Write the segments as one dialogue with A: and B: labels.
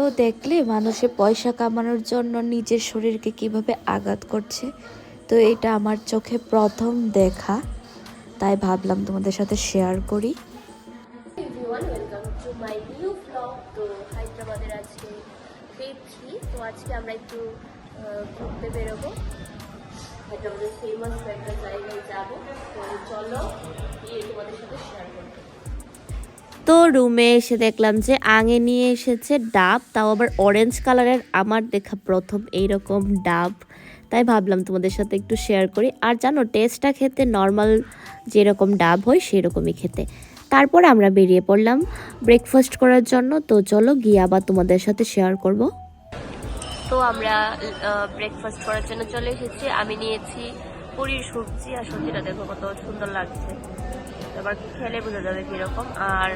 A: তো দেখলে মানুষে পয়সা কামানোর জন্য নিজের শরীরকে কীভাবে আঘাত করছে। তো এটা আমার চোখে প্রথম দেখা। তাই ভাবলাম তোমাদের সাথে শেয়ার করি।
B: ঘুরতে বেরোবো। ফেমাস একটা জায়গায় যাব। চলো গিয়ে তোমাদের সাথে শেয়ার করব।
C: তো রুমে এসে দেখলাম যে আঙে নিয়ে এসেছে ডাব, তাও আবার অরেঞ্জ কালারের আমার দেখা প্রথম এইরকম ডাব। তাই ভাবলাম তোমাদের সাথে একটু শেয়ার করি। আর জানো টেস্টটা খেতে নর্মাল যেরকম ডাব হয় সেরকমই খেতে। তারপর আমরা বেরিয়ে পড়লাম ব্রেকফাস্ট করার জন্য। তো চলো গিয়ে আবার তোমাদের সাথে শেয়ার করব।
B: তো আমরা ব্রেকফাস্ট করার জন্য চলে এসেছি। আমি নিয়েছি পুরীর সবজি, আর সবজিটা দেখো কত সুন্দর লাগছে। এবার খেলে বোঝা যাবে কীরকম। আর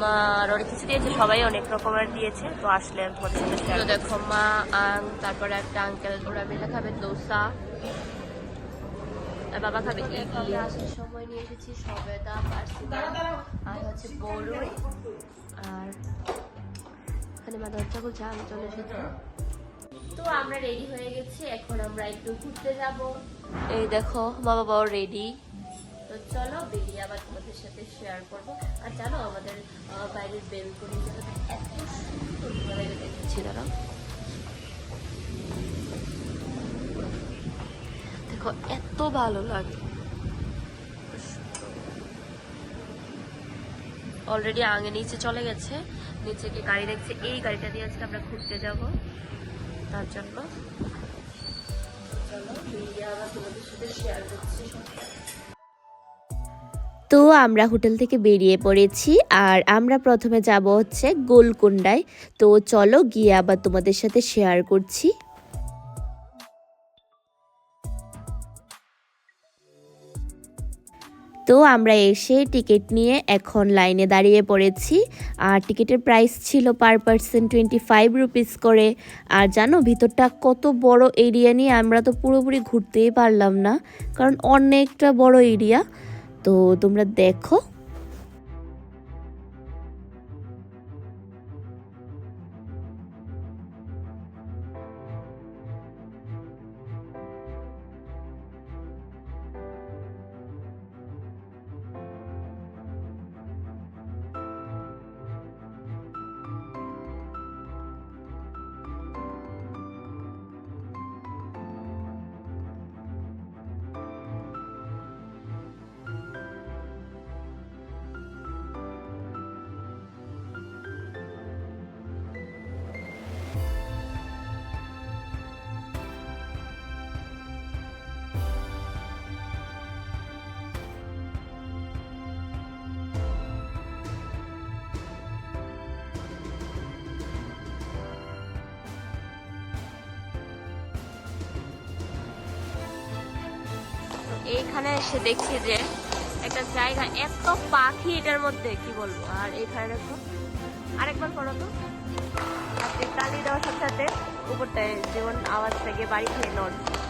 B: মা আর অনেক কিছু দিয়েছে সবাই অনেক রকমের দিয়েছে তো আসলে। দেখো মা আং তারপরে একটা আঙ্কেল ওরা মিলে খাবে দোসা। বাবা খাবে আসার সময় নিয়ে এসেছি? সবেদা আর হচ্ছে বড়ই। আর এখানে মা দরজা খুলছে আমি চলে এসেছি। তো আমরা রেডি হয়ে গেছি এখন আমরা একটু ঘুরতে যাব। এই দেখো মা বাবাও রেডি চলো বেরিয়ে আবার তোমাদের সাথে শেয়ার করব। আর জানো আমাদের বাইরের বেলকনি এত সুন্দর দেখেছি দাঁড়া দেখো এত ভালো লাগে। অলরেডি আগে নিচে চলে গেছে। নিচে কি গাড়ি দেখছে। এই গাড়িটা দিয়ে আজকে আমরা ঘুরতে যাব। তার জন্য চলো আবার তোমাদের সাথে শেয়ার করছি।
C: তো আমরা হোটেল থেকে বেরিয়ে পড়েছি আর আমরা প্রথমে যাব হচ্ছে গোলকুন্ডায়। তো চলো গিয়ে আবার তোমাদের সাথে শেয়ার করছি। তো আমরা এসে টিকিট নিয়ে এখন লাইনে দাঁড়িয়ে পড়েছি। আর টিকিটের প্রাইস ছিল per person twenty five rupees করে। আর জানো, ভিতরটা কত বড় এরিয়া নিয়ে আমরা তো পুরোপুরি ঘুরতেই পারলাম না। কারণ অনেকটা বড় এরিয়া তো তোমরা দেখো
B: এইখানে এসে দেখছি যে একটা জায়গা, এত পাখি এটার মধ্যে, কি বলব? আর এখানে দেখো, আরেকবার করো তো। আপনি তালি দেওয়ার সাথে সাথে উপরটায় যেমন আওয়াজ থেকে বাড়ি খেয়ে নড়ছে।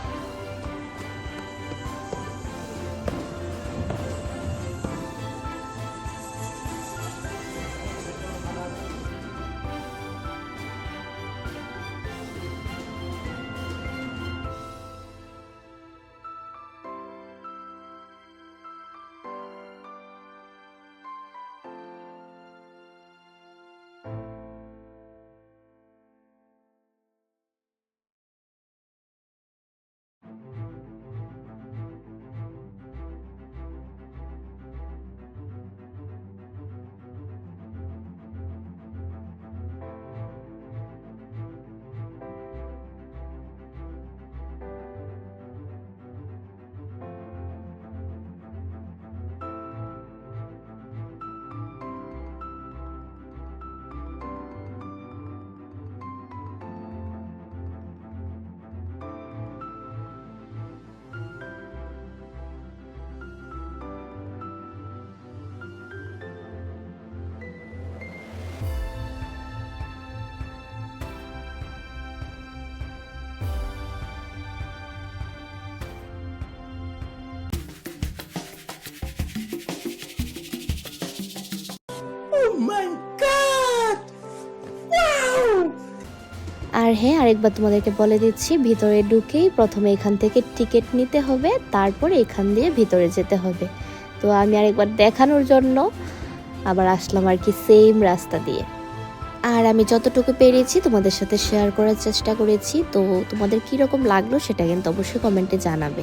C: আর হ্যাঁ আরেকবার তোমাদেরকে বলে দিচ্ছি, ভিতরে ঢুকেই প্রথমে এখান থেকে টিকিট নিতে হবে, তারপর এখান দিয়ে ভিতরে যেতে হবে। তো আমি আরেকবার দেখানোর জন্য আবার আসলাম আর কি সেম রাস্তা দিয়ে। আর আমি যতটুকু পেরেছি তোমাদের সাথে শেয়ার করার চেষ্টা করেছি, তো তোমাদের কীরকম লাগল সেটা কিন্তু অবশ্যই কমেন্টে জানাবে।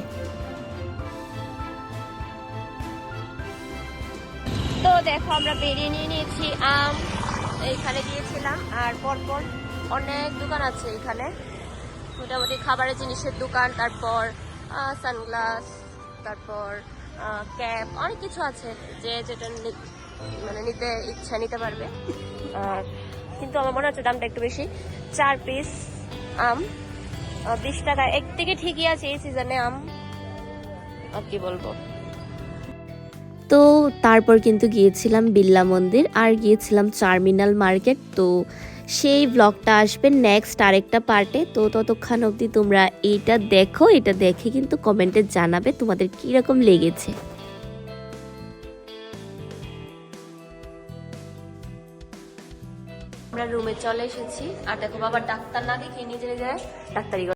B: তো দেখো, আমরা বেরিয়ে নিয়ে নিয়েছি আম, এইখানে গিয়েছিলাম, আর পরপর অনেক দোকান আছে এখানে। মোটামুটি খাবারের জিনিসের দোকান, তারপর সানগ্লাস, তারপর ক্যাপ, অনেক কিছু আছে যে যেটা মানে নিতে ইচ্ছা নিতে পারবে। কিন্তু আমার মনে হচ্ছে দামটা একটু বেশি। চার পিস আম বিশ টাকা। এক থেকে ঠিকই আছে এই সিজনে আম। আর কি বলব?
C: তো তারপর কিন্তু গিয়েছিলাম বিল্লা মন্দির, আর গিয়েছিলাম চারমিনাল মার্কেট। তো সেই ব্লগটা আসবে নেক্সট আরেকটা পার্টে তো ততক্ষণ অবধি তোমরা এটা দেখো, এটা দেখে কিন্তু কমেন্টে জানাবে তোমাদের কীরকম লেগেছে।
B: আমরা রুমে চলে এসেছি। আর দেখো বাবা ডাক্তার না দেখে নিজে নিজে ডাক্তারি